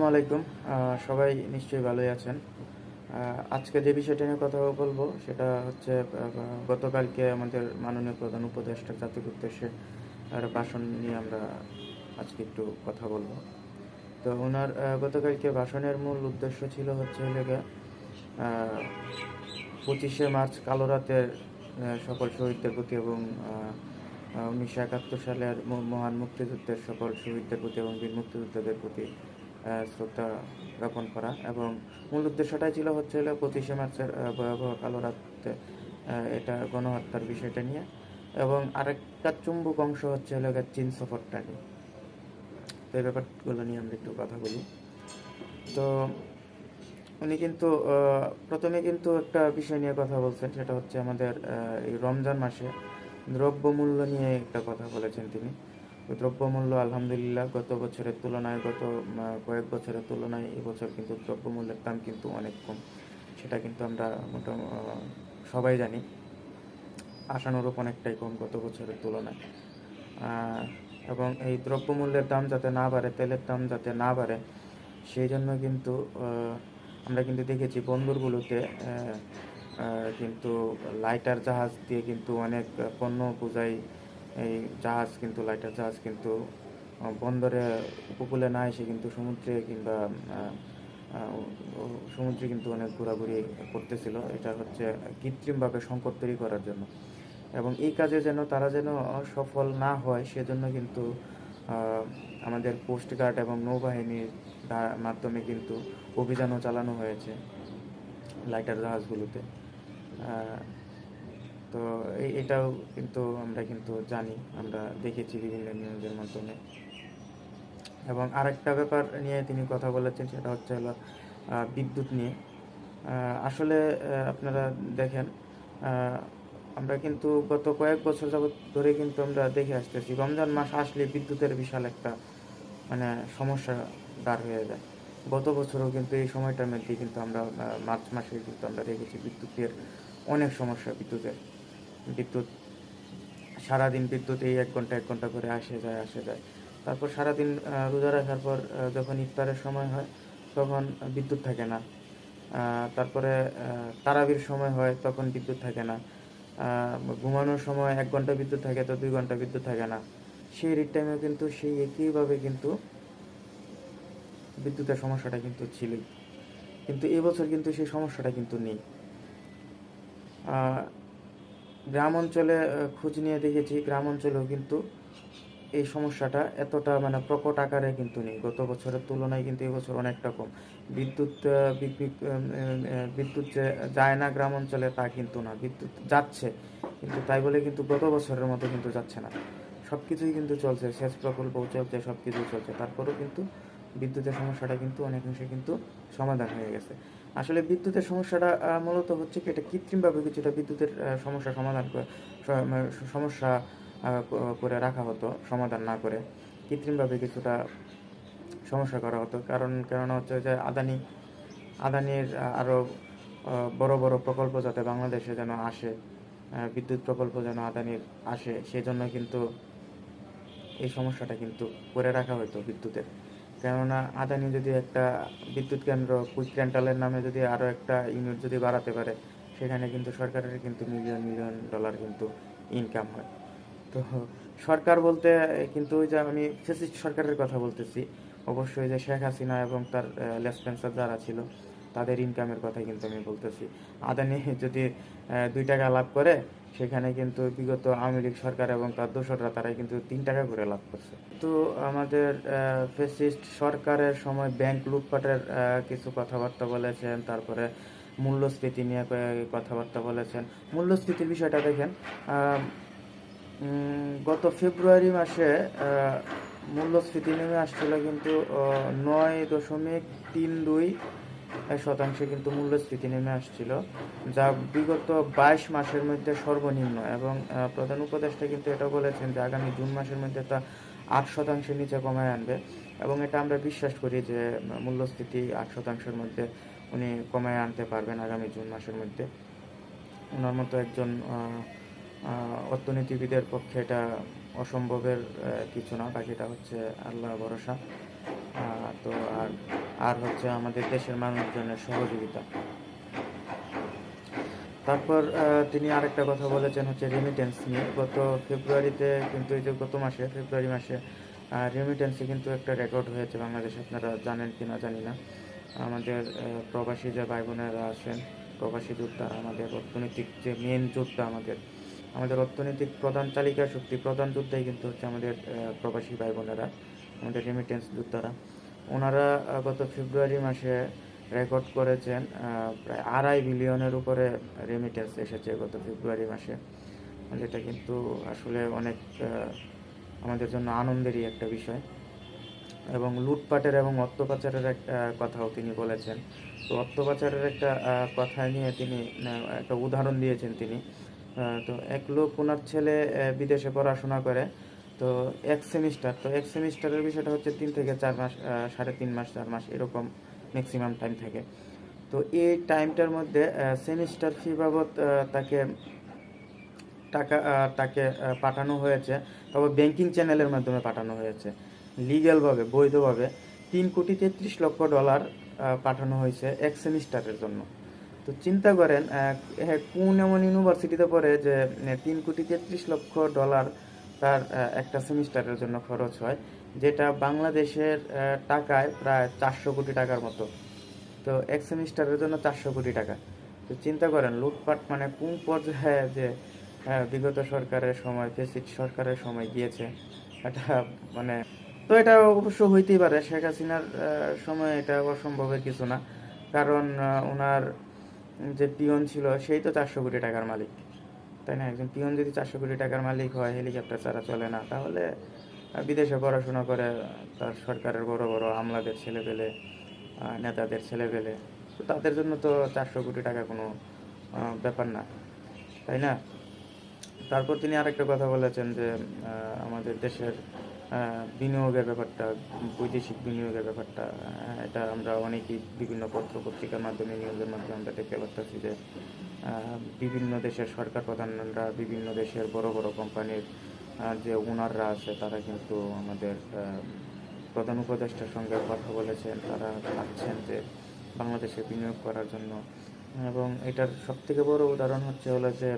আসসালামু আলাইকুম। সবাই নিশ্চয়ই ভালোই আছেন। আজকে যে বিষয়টা নিয়ে কথা বলব সেটা হচ্ছে গতকালকে আমাদের মাননীয় প্রধান উপদেষ্টা জাতির উদ্দেশ্যে ভাষণ নিয়ে আমরা আজকে একটু কথা বলব। তো ওনার গতকালকে ভাষণের মূল উদ্দেশ্য ছিল হচ্ছে লেগে পঁচিশে মার্চ কালো রাতের সকল শহীদদের প্রতি এবং উনিশশো একাত্তর সালের মহান মুক্তিযুদ্ধের সকল শহীদদের প্রতি এবং বীর মুক্তিযোদ্ধাদের প্রতি শ্রদ্ধা জ্ঞাপন করা। এবং মূল উদ্দেশ্যটাই ছিল হচ্ছে হলো পঁচিশে মার্চের ভয়াবহ কালো রাতে আহ, এটা গণহত্যার বিষয়টা নিয়ে। এবং আরেকটা চুম্বক অংশ হচ্ছে হলো চীন সফরটা নিয়ে। তো এই ব্যাপারগুলো নিয়ে আমরা একটু কথা বলি। তো উনি কিন্তু প্রথমে কিন্তু একটা বিষয় নিয়ে কথা বলছেন সেটা হচ্ছে আমাদের এই রমজান মাসে দ্রব্যমূল্য নিয়ে একটা কথা বলেছেন তিনি। দ্রব্যমূল্য আলহামদুলিল্লাহ, গত বছরের তুলনায়, গত কয়েক বছরের তুলনায় এবছর কিন্তু দ্রব্যমূল্যের দাম কিন্তু অনেক কম। সেটা কিন্তু আমরা মোটামুটি সবাই জানি। আশানুরূপ অনেকটাই কম গত বছরের তুলনায়। এবং এই দ্রব্যমূল্যের দাম যাতে না বাড়ে, তেলের দাম যাতে না বাড়ে, সেই জন্য কিন্তু আমরা কিন্তু দেখেছি বন্দরগুলোতে কিন্তু লাইটার জাহাজ দিয়ে কিন্তু অনেক পণ্য বোঝাই এই জাহাজ কিন্তু, লাইটার জাহাজ কিন্তু বন্দরে উপকূলে না এসে কিন্তু সমুদ্রে কিংবা সমুদ্রে কিন্তু অনেক ঘোরাঘুরি করতেছিল। এটা হচ্ছে কৃত্রিমভাবে সংকট তৈরি করার জন্য। এবং এই কাজে যেন তারা যেন সফল না হয়, সেজন্য কিন্তু আমাদের কোস্টগার্ড এবং নৌবাহিনীর মাধ্যমে কিন্তু অভিযানও চালানো হয়েছে লাইটার জাহাজগুলোতে। তো এটাও কিন্তু আমরা কিন্তু জানি, আমরা দেখেছি বিভিন্ন নিউজের মাধ্যমে। এবং আরেকটা ব্যাপার নিয়ে তিনি কথা বলেছেন, সেটা হচ্ছে হলো বিদ্যুৎ নিয়ে। আসলে আপনারা দেখেন আমরা কিন্তু গত কয়েক বছর যাবৎ ধরে কিন্তু আমরা দেখে আসতেছি, রমজান মাস আসলে বিদ্যুতের বিশাল একটা মানে সমস্যা দাঁড় হয়ে যায়। গত বছরও কিন্তু এই সময়টার মধ্যে কিন্তু আমরা মার্চ মাসে কিন্তু আমরা দেখেছি বিদ্যুতের অনেক সমস্যা বিদ্যুতের। বিদ্যুৎ, সারাদিন বিদ্যুৎ এই এক ঘণ্টা এক ঘণ্টা করে আসে, যায় আসে, যায়। তারপর সারাদিন রোজা রাখার পর যখন ইফতারের সময় হয়, তখন বিদ্যুৎ থাকে না। তারপরে তারাবির সময় হয়, তখন বিদ্যুৎ থাকে না। ঘুমানোর সময় এক ঘণ্টা বিদ্যুৎ থাকে তো দুই ঘণ্টা বিদ্যুৎ থাকে না। সেই রিট টাইমেও কিন্তু, সেই একইভাবে কিন্তু বিদ্যুতের সমস্যাটা কিন্তু ছিলই। কিন্তু এবছর কিন্তু সেই সমস্যাটা কিন্তু নেই। গ্রাম অঞ্চলে খোঁজ নিয়ে দেখেছি। গ্রাম অঞ্চলেও কিন্তু এই সমস্যাটা এতটা মানে প্রকট আকারে কিন্তু নেই। গত বছরের তুলনায় কিন্তু এবছর অনেকটা কম। বিদ্যুৎ বিদ্যুৎ যে যায় না গ্রাম অঞ্চলে তা কিন্তু না। বিদ্যুৎ যাচ্ছে, কিন্তু তাই বলে কিন্তু গত বছরের মতো কিন্তু যাচ্ছে না। সব কিছুই কিন্তু চলছে, সেচ প্রকল্প চলছে সব কিছুই চলছে। তারপরেও কিন্তু বিদ্যুতের সমস্যাটা কিন্তু অনেকাংশে কিন্তু সমাধান হয়ে গেছে। আসলে বিদ্যুতের সমস্যাটা মূলত হচ্ছে কি এটা কৃত্রিমভাবে কিছুটা বিদ্যুতের সমস্যা সমাধান মানে সমস্যা করে রাখা হতো, সমাধান না করে কৃত্রিমভাবে কিছুটা সমস্যা করা হতো। কারণ, কেননা হচ্ছে যে আদানি, আদানির আরও বড় বড় প্রকল্প যাতে বাংলাদেশে যেন আসে বিদ্যুৎ প্রকল্প যেন আদানির আসে, সেজন্য কিন্তু এই সমস্যাটা কিন্তু করে রাখা হতো বিদ্যুতের। কেননা আদানি যদি একটা বিদ্যুৎ কেন্দ্র কুইক রেন্টালের নামে যদি আরও একটা ইউনিট যদি বাড়াতে পারে, সেখানে কিন্তু সরকারের কিন্তু মিলিয়ন মিলিয়ন ডলার কিন্তু ইনকাম হয়। তো সরকার বলতে, কিন্তু ওই যে আমি ফেসিস্ট সরকারের কথা বলতেছি, অবশ্যই যে শেখ হাসিনা এবং তার লেসপেন্সার যারা ছিল, তাদের ইনকামের কথা কিন্তু আমি বলতেছি। আদানি যদি দুই টাকা লাভ করে সেখানে কিন্তু বিগত আওয়ামী লীগ সরকার এবং তার দোসররা তারা কিন্তু তিন টাকা করে লাভ করছে। তো আমাদের ফেসিস্ট সরকারের সময় ব্যাংক লুটপাটের কিছু কথাবার্তা বলেছেন, তারপরে মূল্যস্ফীতি নিয়ে কথাবার্তা বলেছেন। মূল্যস্ফীতির বিষয়টা দেখেন গত ফেব্রুয়ারি মাসে মূল্যস্ফীতি নেমে আসছিল কিন্তু নয় দশমিক তিন দুই শতাংশে কিন্তু মূল্যস্ফীতি নেমে আসছিল, যা বিগত বাইশ মাসের মধ্যে সর্বনিম্ন এবং প্রধান উপদেষ্টা কিন্তু এটা বলেছেন যে আগামী জুন মাসের মধ্যে তা আট শতাংশের নিচে কমায় আনবে এবং এটা আমরা বিশ্বাস করি যে মূল্যস্ফীতি আট শতাংশের মধ্যে উনি কমায় আনতে পারবেন আগামী জুন মাসের মধ্যে। ওনার মতো একজন অর্থনীতিবিদের পক্ষে এটা অসম্ভবের কিছু না, বাকিটা হচ্ছে আল্লাহ ভরসা। তো আর আর হচ্ছে আমাদের দেশের মানুষজনের সহযোগিতা। তারপর তিনি আরেকটা কথা বলেছেন হচ্ছে রেমিটেন্স নিয়ে। গত ফেব্রুয়ারিতে কিন্তু এই যে গত মাসে, ফেব্রুয়ারি মাসে রেমিটেন্সে কিন্তু একটা রেকর্ড হয়েছে বাংলাদেশে। আপনারা জানেন কি না জানি না। আমাদের প্রবাসী যে ভাই বোনেরা আছেন, প্রবাসী যোদ্ধা, আমাদের অর্থনৈতিক যে মেন যোদ্ধা আমাদের আমাদের অর্থনৈতিক প্রধান চালিকা শক্তি, প্রধান যোদ্ধাই কিন্তু হচ্ছে আমাদের প্রবাসী ভাই বোনেরা আমাদের রেমিটেন্স যোদ্ধারা ওনারা গত ফেব্রুয়ারি মাসে রেকর্ড করেছেন প্রায় আড়াই বিলিয়নের উপরে রেমিটেন্স এসেছে গত ফেব্রুয়ারি মাসে। যেটা কিন্তু আসলে অনেক আমাদের জন্য আনন্দেরই একটা বিষয়। এবং লুটপাটের এবং অর্থ পাচারের একটা কথাও তিনি বলেছেন। তো অর্থ পাচারের একটা কথা নিয়ে তিনি একটা উদাহরণ দিয়েছেন তিনি। তো এক লোক ওনার ছেলে বিদেশে পড়াশোনা করে। তো এক সেমিস্টার তো এক সেমিস্টারের বিষয়টা হচ্ছে তিন থেকে চার মাস সাড়ে তিন মাস, চার মাস এরকম ম্যাক্সিমাম টাইম থাকে। তো এই টাইমটার মধ্যে সেমিস্টার ফি বাবদ তাকে, টাকা তাকে পাঠানো হয়েছে। তবে ব্যাংকিং চ্যানেলের মাধ্যমে পাঠানো হয়েছে। লিগ্যালভাবে বৈধভাবে তিন কোটি তেত্রিশ লক্ষ ডলার পাঠানো হয়েছে এক সেমিস্টারের জন্য। তো চিন্তা করেন কোন এমন ইউনিভার্সিটিতে পড়ে যে, তিন কোটি তেত্রিশ লক্ষ ডলার তার একটা সেমিস্টারের জন্য খরচ হয়, যেটা বাংলাদেশের টাকায় প্রায় চারশো কোটি টাকার মতো। তো এক সেমিস্টারের জন্য চারশো কোটি টাকা। তো চিন্তা করেন, লুটপাট মানে কোন পর্যায়ে যে বিগত সরকারের সময় ফেসিট সরকারের সময় গিয়েছে, এটা মানে তো এটা অবশ্য হইতেই পারে। শেখ হাসিনার সময় এটা অসম্ভবের কিছু না। কারণ ওনার যে পিয়ন ছিল, সেই তো চারশো কোটি টাকার মালিক। তাই না? একজন পিয়ন যদি চারশো কোটি টাকার মালিক হয়, হেলিকপ্টার ছাড়া চলে না, তাহলে বিদেশে পড়াশোনা করে তার সরকারের বড় বড় আমলাদের ছেলে পেলে নেতাদের ছেলে পেলে তো তাদের জন্য তো চারশো কোটি টাকা কোনো ব্যাপার না, তাই না? তারপর তিনি আরেকটা কথা বলেছেন যে আমাদের দেশের বিনিয়োগের ব্যাপারটা, বৈদেশিক বিনিয়োগের ব্যাপারটা এটা আমরা অনেকেই বিভিন্ন পত্র পত্রিকার মাধ্যমে, নিউজের মাধ্যমে আমরা দেখতে পারতেছি যে বিভিন্ন দেশের সরকার প্রধানরা বিভিন্ন দেশের বড় বড় কোম্পানির যে ওনাররা আছে, তারা কিন্তু আমাদের প্রধান উপদেষ্টার সঙ্গে কথা বলেছেন। তারা চাচ্ছেন যে বাংলাদেশে বিনিয়োগ করার জন্য। এবং এটার সব থেকে বড় উদাহরণ হচ্ছে হলো যে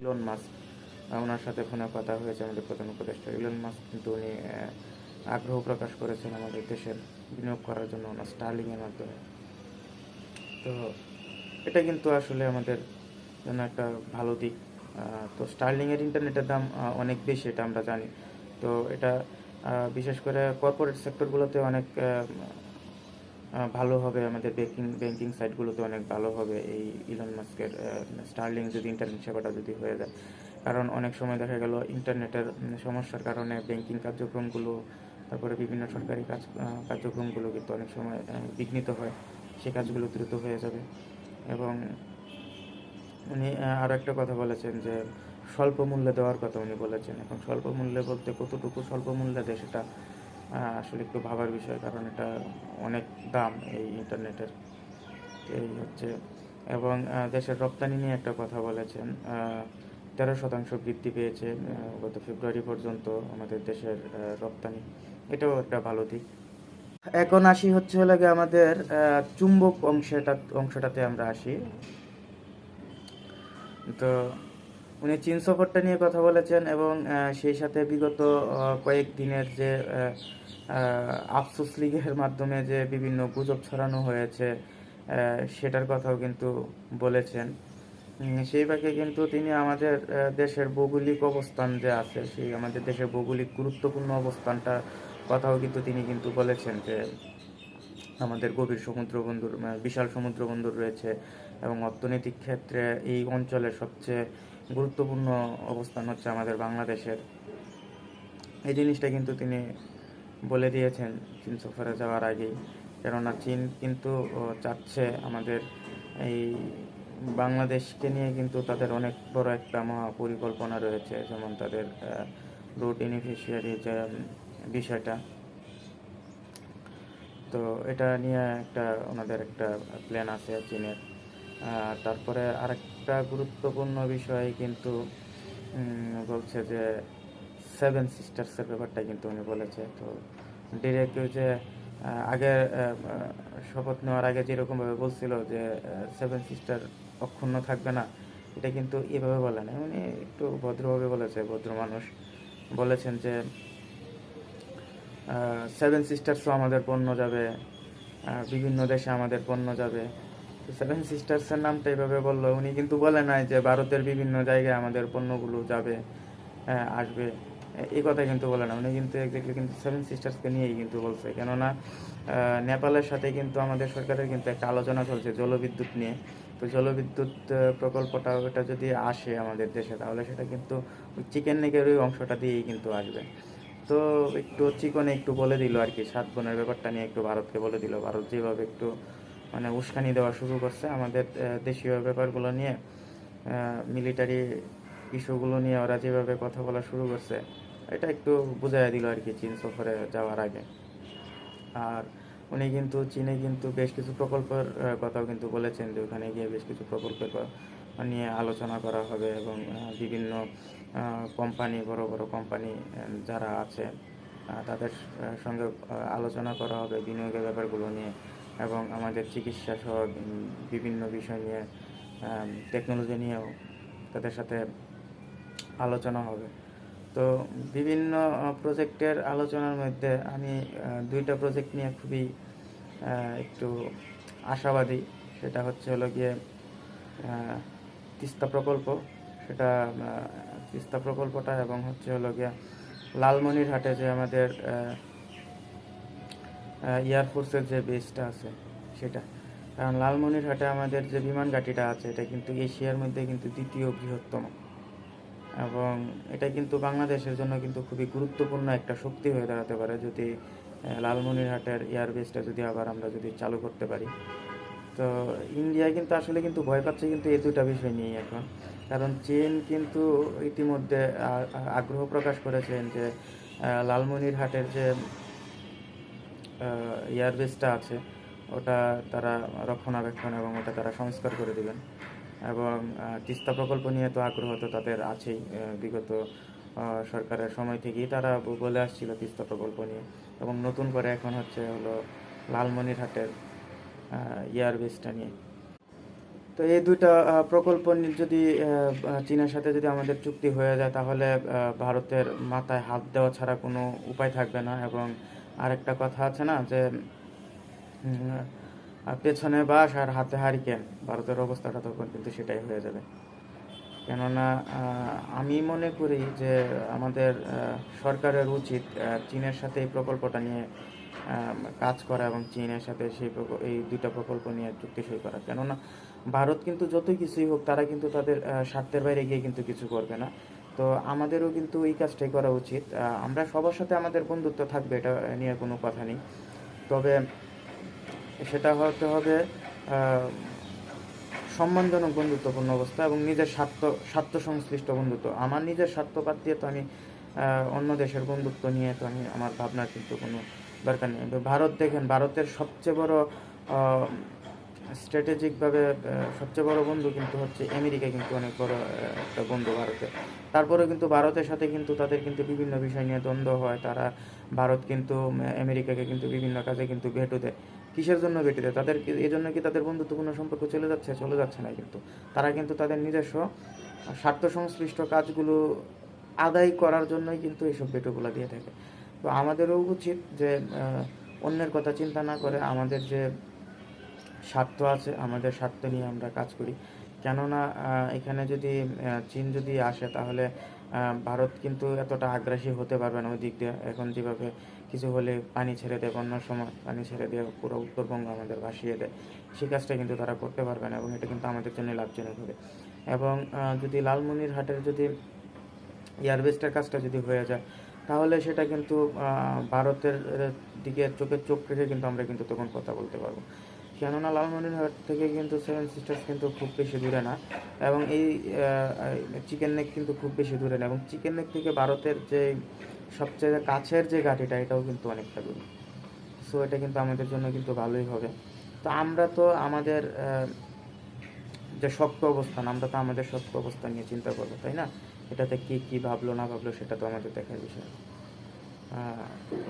ইলন মাস্ক ওনার সাথে ফোনে কথা হয়েছে আমাদের প্রধান উপদেষ্টা। ইলন মাস্ক কিন্তু উনি আগ্রহ প্রকাশ করেছেন আমাদের দেশের বিনিয়োগ করার জন্য, ওনার স্টার্লিংয়ের মাধ্যমে। তো এটা কিন্তু আসলে আমাদের জন্য একটা ভালো দিক। তো স্টার্লিংয়ের ইন্টারনেটের দাম অনেক বেশি, এটা আমরা জানি। তো এটা বিশেষ করে কর্পোরেট সেক্টরগুলোতে অনেক ভালো হবে। আমাদের ব্যাংকিং ব্যাংকিং সাইটগুলোতে অনেক ভালো হবে। এই ইলন মাস্কের স্টার্লিং যদি ইন্টারনেট সেবাটা যদি হয়ে যায়। কারণ অনেক সময় দেখা গেল ইন্টারনেটের সমস্যার কারণে ব্যাংকিং কার্যক্রমগুলো, তারপরে বিভিন্ন সরকারি কাজ কার্যক্রমগুলো কিন্তু অনেক সময় বিঘ্নিত হয়। সে কাজগুলো দ্রুত হয়ে যাবে। এবং উনি আরও একটা কথা বলেছেন যে স্বল্প মূল্যে দেওয়ার কথা উনি বলেছেন। এখন স্বল্প মূল্যে বলতে কতটুকু স্বল্প মূল্যে দেয় সেটা আসলে একটু ভাবার বিষয়, কারণ এটা অনেক দাম এই ইন্টারনেটের। এই হচ্ছে, এবং দেশের রপ্তানি নিয়ে একটা কথা বলেছেন তেরো শতাংশ বৃদ্ধি পেয়েছে গত ফেব্রুয়ারি পর্যন্ত আমাদের দেশের রপ্তানি। এটাও একটা ভালো দিক। এখন আসি হচ্ছে হলো গিয়ে আমাদের চুম্বক অংশটা, অংশটাতে আমরা আসি। তো উনি চীন সফরটা নিয়ে কথা বলেছেন এবং সেই সাথে বিগত আহ, কয়েক দিনের যে আফসোস লীগের মাধ্যমে যে বিভিন্ন গুজব ছড়ানো হয়েছে সেটার কথাও কিন্তু বলেছেন। সেই বাকে কিন্তু তিনি আমাদের দেশের ভৌগোলিক অবস্থান যে আছে সেই আমাদের দেশের ভৌগোলিক গুরুত্বপূর্ণ অবস্থানটা কথাও কিন্তু তিনি কিন্তু বলেছেন যে আমাদের গভীর সমুদ্র বন্দর মানে বিশাল সমুদ্র বন্দর রয়েছে এবং অর্থনৈতিক ক্ষেত্রে এই অঞ্চলের সবচেয়ে গুরুত্বপূর্ণ অবস্থান হচ্ছে আমাদের বাংলাদেশের। এই জিনিসটা কিন্তু তিনি বলে দিয়েছেন চীন সফরে যাওয়ার আগেই। কেননা চীন কিন্তু চাচ্ছে আমাদের এই বাংলাদেশকে নিয়ে কিন্তু তাদের অনেক বড় একটা মহা পরিকল্পনা রয়েছে, যেমন তাদের রুট বেনিফিশিয়ারি যে বিষয়টা। তো এটা নিয়ে একটা, ওনাদের একটা প্ল্যান আছে চীনের। তারপরে আরেকটা গুরুত্বপূর্ণ বিষয় কিন্তু বলছে যে সেভেন সিস্টার্সের ব্যাপারটা কিন্তু উনি বলেছে। তো ডিরেক্ট যে আগে শপথ নেওয়ার আগে যেরকমভাবে বলছিল যে সেভেন সিস্টার অক্ষুণ্ণ থাকবে না, এটা কিন্তু এভাবে বলে না উনি একটু ভদ্রভাবে বলেছে, ভদ্র মানুষ। বলেছেন যে সেভেন সিস্টার্সও আমাদের পণ্য যাবে বিভিন্ন দেশে আমাদের পণ্য যাবে। সেভেন সিস্টার্সের নামটা এইভাবে বলল। উনি কিন্তু বলে নাই যে ভারতের বিভিন্ন জায়গায় আমাদের পণ্যগুলো যাবে আসবে। এই কথা কিন্তু বলে না। উনি কিন্তু এক্স্যাক্টলি কিন্তু সেভেন সিস্টার্সকে নিয়েই কিন্তু বলছে। কেননা নেপালের সাথে কিন্তু আমাদের সরকারের কিন্তু একটা আলোচনা চলছে জলবিদ্যুৎ নিয়ে। তো জলবিদ্যুৎ প্রকল্পটা ওটা যদি আসে আমাদের দেশে, তাহলে সেটা কিন্তু চিকেন নেকের ওই অংশটা দিয়েই কিন্তু আসবে। তো একটু চিকনে একটু বলে দিল আর কি। সাত বোনের ব্যাপারটা নিয়ে একটু ভারতকে বলে দিল। ভারত যেভাবে একটু মানে উস্কানি দেওয়া শুরু করছে আমাদের দেশীয় ব্যাপারগুলো নিয়ে। মিলিটারি ইস্যুগুলো নিয়ে ওরা যেভাবে কথা বলা শুরু করছে, এটা একটু বুঝাই দিল আর কি চীন সফরে যাওয়ার আগে। আর উনি কিন্তু চীনে কিন্তু বেশ কিছু প্রকল্পের কথাও কিন্তু বলেছেন যে ওখানে গিয়ে বেশ কিছু প্রকল্পের নিয়ে আলোচনা করা হবে এবং বিভিন্ন কোম্পানি বড় বড় কোম্পানি যারা আছে তাদের সঙ্গে আলোচনা করা হবে বিনিয়োগের ব্যাপারগুলো নিয়ে। এবং আমাদের চিকিৎসা সহ বিভিন্ন বিষয় নিয়ে টেকনোলজি নিয়েও তাদের সাথে আলোচনা হবে। তো বিভিন্ন প্রজেক্টের আলোচনার মধ্যে আমি দুইটা প্রজেক্ট নিয়ে খুবই একটু আশাবাদী। সেটা হচ্ছে হলো গিয়ে তিস্তা প্রকল্প। সেটা তিস্তা প্রকল্পটা এবং হচ্ছে হলো গিয়ে লালমনিরহাটে যে আমাদের এয়ারফোর্সের যে বেসটা আছে, সেটা। কারণ লালমনিরহাটে আমাদের যে বিমান ঘাঁটিটা আছে, এটা কিন্তু এশিয়ার মধ্যে কিন্তু দ্বিতীয় বৃহত্তম। এবং এটা কিন্তু বাংলাদেশের জন্য কিন্তু খুবই গুরুত্বপূর্ণ একটা শক্তি হয়ে দাঁড়াতে পারে যদি লালমনিরহাটের এয়ারবেসটা যদি আবার আমরা যদি চালু করতে পারি। তো ইন্ডিয়া কিন্তু আসলে কিন্তু ভয় পাচ্ছে কিন্তু এই দুটা বিষয় নিয়ে এখন। কারণ চীন কিন্তু ইতিমধ্যে আগ্রহ প্রকাশ করেছেন যে লালমনিরহাটের যে এয়ারবেসটা আছে, ওটা তারা রক্ষণাবেক্ষণ এবং ওটা তারা সংস্কার করে দিবেন। এবং তিস্তা প্রকল্প নিয়ে তো আগ্রহ তো তাদের আছেই বিগত সরকারের সময় থেকেই তারা বলে আসছিল তিস্তা প্রকল্প নিয়ে। এবং নতুন করে এখন হচ্ছে হলো লালমনিরহাটের এয়ারবেসটা নিয়ে। তো এই দুইটা প্রকল্প যদি চীনের সাথে যদি আমাদের চুক্তি হয়ে যায়, তাহলে ভারতের মাথায় হাত দেওয়া ছাড়া কোনো উপায় থাকবে না। এবং আরেকটা কথা আছে না যে পেছনে বাস আর হাতে হারিকেন। ভারতের অবস্থাটা তখন কিন্তু সেটাই হয়ে যাবে। কেননা আমি মনে করি যে আমাদের সরকারের উচিত চীনের সাথে এই প্রকল্পটা নিয়ে কাজ করা এবং চীনের সাথে সেই এই দুইটা প্রকল্প নিয়ে চুক্তি সই করা। কেননা, ভারত কিন্তু যতই কিছুই হোক, তারা কিন্তু তাদের স্বার্থের বাইরে গিয়ে কিন্তু কিছু করবে না। তো আমাদেরও কিন্তু এই কাজটাই করা উচিত। আমরা সবার সাথে আমাদের বন্ধুত্ব থাকবে, এটা নিয়ে কোনো কথা নেই। তবে সেটা হতে হবে সম্মানজনক বন্ধুত্বপূর্ণ অবস্থা এবং নিজের স্বার্থ স্বার্থ সংশ্লিষ্ট বন্ধুত্ব। আমার নিজের স্বার্থ বাদ দিয়ে তো আমি অন্য দেশের বন্ধুত্ব নিয়ে তো আমি, আমার ভাবনার কিন্তু কোনো দরকার নেই। ভারত দেখেন, ভারতের সবচেয়ে বড় স্ট্র্যাটেজিকভাবে সবচেয়ে বড় বন্ধু কিন্তু হচ্ছে আমেরিকা কিন্তু অনেক বড় একটা বন্ধু ভারতের তারপরেও কিন্তু ভারতের সাথে কিন্তু তাদের কিন্তু বিভিন্ন বিষয় নিয়ে দ্বন্দ্ব হয়। তারা ভারত কিন্তু আমেরিকাকে কিন্তু বিভিন্ন কাজে কিন্তু ভেটো দেয়। কিসের জন্য ভেটো দেয়? তাদের এই জন্য কি তাদের বন্ধুত্বপূর্ণ সম্পর্ক চলে যাচ্ছে? চলে যাচ্ছে না কিন্তু। তারা কিন্তু তাদের নিজস্ব স্বার্থ সংশ্লিষ্ট কাজগুলো আদায় করার জন্যই কিন্তু এইসব ভেটোগুলো দিয়ে থাকে। তো আমাদেরও উচিত যে অন্যের কথা চিন্তা না করে আমাদের যে স্বার্থ আছে, আমাদের স্বার্থ নিয়ে আমরা কাজ করি। কেননা এখানে যদি চীন যদি আসে তাহলে ভারত কিন্তু এতটা আগ্রাসী হতে পারবে না ওই দিক দিয়ে। এখন যেভাবে কিছু হলে পানি ছেড়ে দেয়, বন্যার সময় পানি ছেড়ে দিয়ে পুরো উত্তরবঙ্গ আমাদের ভাসিয়ে দেয়, সেই কাজটা কিন্তু তারা করতে পারবে না এবং এটা কিন্তু আমাদের জন্য লাভজনক হবে। এবং যদি লালমনিরহাটের যদি এয়ারবেসটার কাজটা যদি হয়ে যায়, তাহলে সেটা কিন্তু ভারতের দিকে চোখের চোখ রেখে কিন্তু আমরা কিন্তু তখন কথা বলতে পারব। কেননা লালমনিরহাট থেকে কিন্তু সেভেন সিস্টার্স কিন্তু খুব বেশি দূরে না। এবং এই চিকেন নেক কিন্তু খুব বেশি দূরে না। এবং চিকেন নেক থেকে ভারতের যে সবচেয়ে কাছের যে ঘাটিটা, এটাও কিন্তু অনেকটা দূরে। সো এটা কিন্তু আমাদের জন্য কিন্তু ভালোই হবে। তো আমরা তো আমাদের যে শক্ত অবস্থান, আমরা তো আমাদের শক্ত অবস্থান নিয়ে চিন্তা করব, তাই না? এটাতে কি কি ভাবলো, না ভাবলো, সেটা তো আমাদের দেখার বিষয়।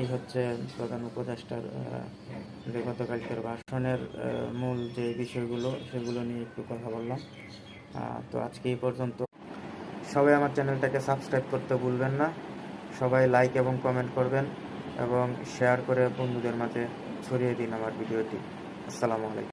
এই হচ্ছে প্রধান উপদেষ্টার গতকালকের ভাষণের মূল যে বিষয়গুলো, সেগুলো নিয়ে একটু কথা বললাম। তো আজকে এই পর্যন্ত। সবাই আমার চ্যানেলটাকে সাবস্ক্রাইব করতে ভুলবেন না। সবাই লাইক এবং কমেন্ট করবেন এবং শেয়ার করে বন্ধুদের মাঝে ছড়িয়ে দিন আমার ভিডিওটি। আসসালামু আলাইকুম।